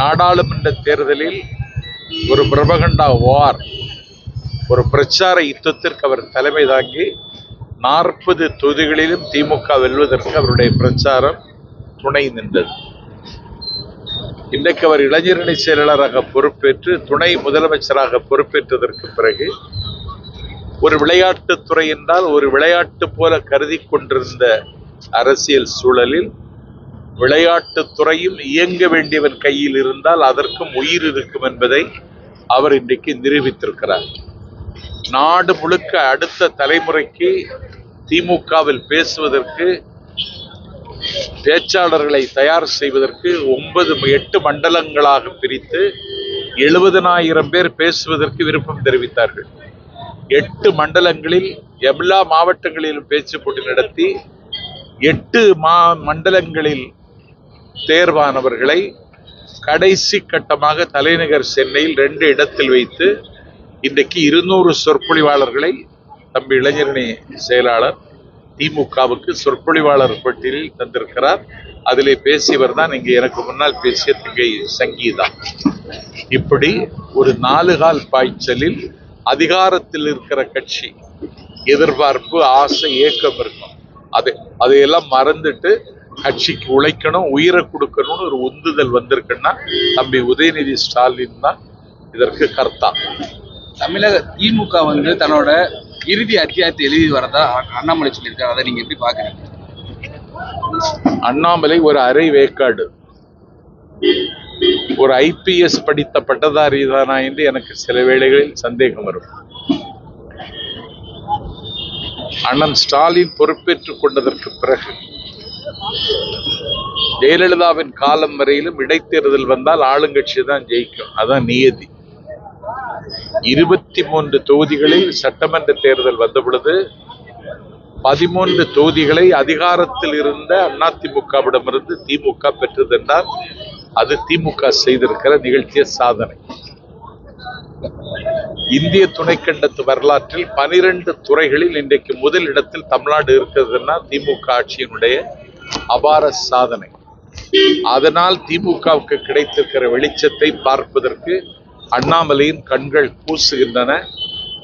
நாடாளுமன்ற தேர்தலில் ஒரு பிரபகண்டா வார் ஒரு பிரச்சார யுத்தத்திற்கு அவர் தலைமை தாங்கி நாற்பது தொகுதிகளிலும் திமுக வெல்வதற்கு அவருடைய பிரச்சாரம் துணை நின்றது. இன்றைக்கு அவர் இளைஞரணி செயலாளராக பொறுப்பேற்று துணை முதலமைச்சராக பொறுப்பேற்றதற்கு பிறகு ஒரு விளையாட்டுத்துறை என்றால் ஒரு விளையாட்டு போல கருதி கொண்டிருந்த அரசியல் சூழலில் விளையாட்டுத் துறையும் இயங்க வேண்டியவன் கையில் இருந்தால் அதற்கும் உயிர் இருக்கும் என்பதை அவர் இன்றைக்கு நிரூபித்திருக்கிறார். நாடு முழுக்க அடுத்த தலைமுறைக்கு திமுகவில் பேசுவதற்கு பேச்சாளர்களை தயார் செய்வதற்கு ஒன்பது எட்டு மண்டலங்களாக பிரித்து எழுபதனாயிரம் பேர் பேசுவதற்கு விருப்பம் தெரிவித்தார்கள். எட்டு மண்டலங்களில் எல்லா மாவட்டங்களிலும் பேச்சு போட்டி நடத்தி எட்டு மா மண்டலங்களில் தேர்வானவர்களை கடைசி கட்டமாக தலைநகர் சென்னையில் ரெண்டு இடத்தில் வைத்து இன்றைக்கு இருநூறு சொற்பொழிவாளர்களை தம்பி இளைஞரணி செயலாளர் திமுகவுக்கு சொற்பொழிவாளர் பட்டியலில் தந்திருக்கிறார். அதிலே பேசியவர் தான் இங்கே எனக்கு முன்னால் பேசிய திங்கை சங்கீதா. இப்படி ஒரு நாலு கால் பாய்ச்சலில் அதிகாரத்தில் இருக்கிற கட்சி எதிர்பார்ப்பு ஆசை ஏக்கம் இருக்கும். அது அதையெல்லாம் மறந்துட்டு கட்சிக்கு உழைக்கணும் உயிரை கொடுக்கணும்னு ஒரு உந்துதல் வந்திருக்குன்னா தம்பி உதயநிதி ஸ்டாலின் தான் இதற்கு கர்த்தா. தமிழக திமுக வந்து தன்னோட இறுதி அத்தியாயத்தை எழுதி வரதா அண்ணாமலை சொல்லியிருக்காரு. அதை நீங்க எப்படி பாக்குறீங்க அண்ணாமலை ஒரு அரை வேக்காடு. ஒரு ஐபிஎஸ் படித்த பட்டதாரி தானா என்று எனக்கு சில வேளைகளில் சந்தேகம் வரும். அண்ணன் ஸ்டாலின் பொறுப்பேற்றுக் கொண்டதற்கு பிறகு ஜெயலலிதாவின் காலம் வரையிலும் இடைத்தேர்தல் வந்தால் ஆளுங்கட்சி தான் ஜெயிக்கும். அதான் நியதி. இருபத்தி மூன்று தொகுதிகளில் சட்டமன்ற தேர்தல் வந்த பொழுது பதிமூன்று தொகுதிகளை அதிகாரத்தில் இருந்த அதிமுகவிடமிருந்து திமுக பெற்றதென்றால் அது திமுக செய்திருக்கிற நிகழ்ச்சிய சாதனை. இந்திய துணைக்கண்டத்து வரலாற்றில் பனிரெண்டு துறைகளில் இன்றைக்கு முதல் இடத்தில் தமிழ்நாடு இருக்கிறதுன்னா திமுக ஆட்சியினுடைய அபார சாதனை. அதனால் திமுகவுக்கு கிடைத்திருக்கிற வெளிச்சத்தை பார்ப்பதற்கு அண்ணாமலையின் கண்கள் கூசுகின்றன.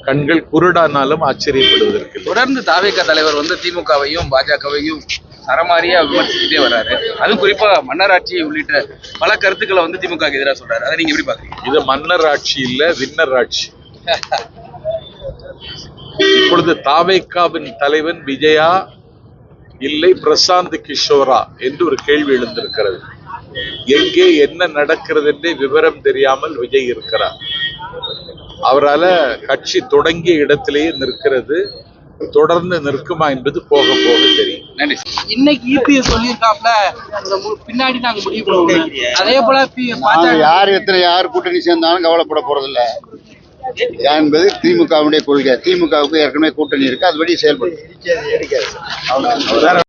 கண்கள் குருடானாலும் ஆச்சரியப்படுவதற்கு. தொடர்ந்து தாவேக தலைவர் வந்து திமுகவையும் பாஜகவையும் சரமாரியா விமர்சிச்சுட்டே வர்றாரு அதுவும் குறிப்பா மன்னராட்சி உள்ளிட்ட பல கருத்துக்களை வந்து திமுக எதிராக சொல்றாரு. அதை நீங்க எப்படி பாக்குறீங்க? இது மன்னர் ஆட்சி இல்ல வின்னர் ஆட்சி இப்பொழுது தாவேக்காவின் தலைவன் விஜயா இல்லை பிரசாந்த் கிஷோரா என்று ஒரு கேள்வி எழுந்திருக்கிறது. எங்கே என்ன நடக்கிறது என்றே விவரம் தெரியாமல் விஜய் இருக்கிறார். அவரால கட்சி தொடங்கிய இடத்திலேயே நிற்கிறது. தொடர்ந்து நிற்குமா என்பது போக போக தெரியும். இன்னைக்கு இபிஎஸ் சொல்லியிருக்காப்ல இந்த மு- பின்னாடி நாங்க முடிவு பண்ணுவோம் அதே போல யார் எத்தனை யார் கூட்டணி சேர்ந்தாலும் கவலைப்பட போறதில்ல. என்பது திமுகவுடைய கொள்கை. திமுகவுக்கு ஏற்கனவே கூட்டணி இருக்கு. அதுபடி செயல்படும்.